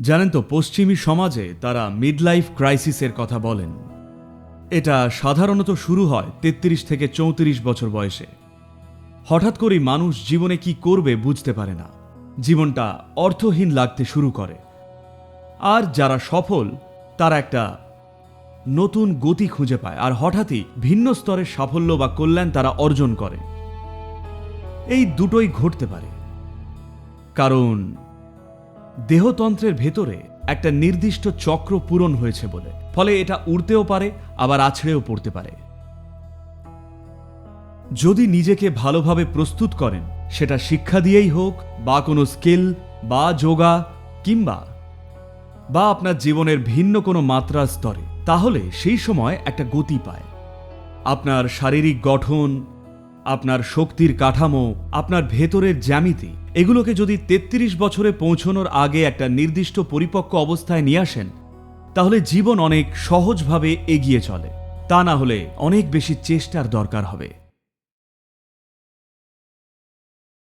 জানেন তো, পশ্চিমী সমাজে তারা মিডলাইফ ক্রাইসিসের কথা বলেন। এটা সাধারণত শুরু হয় তেত্রিশ থেকে চৌত্রিশ বছর বয়সে। হঠাৎ করেই মানুষ জীবনে কি করবে বুঝতে পারে না। জীবনটা অর্থহীন লাগতে শুরু করে। আর যারা সফল, তারা একটা নতুন গতি খুঁজে পায়। আর হঠাৎই ভিন্ন স্তরের সাফল্য বা কল্যাণ তারা অর্জন করে। এই দুটোই ঘটতে পারে। কারণ দেহতন্ত্রের ভেতরে একটা নির্দিষ্ট চক্র পূরণ হয়েছে বলে। ফলে এটা উড়তেও পারে, আবার আছড়েও পড়তে পারে। যদি নিজেকে ভালোভাবে প্রস্তুত করেন, সেটা শিক্ষা দিয়েই হোক, বা কোনো স্কিল, বা যোগা, কিংবা, বা আপনার জীবনের ভিন্ন কোনো মাত্রার স্তরে, তাহলে সেই সময় একটা গতি পায়। আপনার শারীরিক গঠন, আপনার শক্তির কাঠামো, আপনার ভেতরের জ্যামিতি এগুলোকে যদি ৩৩ বছরে পৌঁছনোর আগে একটা নির্দিষ্ট পরিপক্ক অবস্থায় নিয়ে আসেন, তাহলে জীবন অনেক সহজভাবে এগিয়ে চলে। তা না হলে অনেক বেশি চেষ্টার দরকার হবে।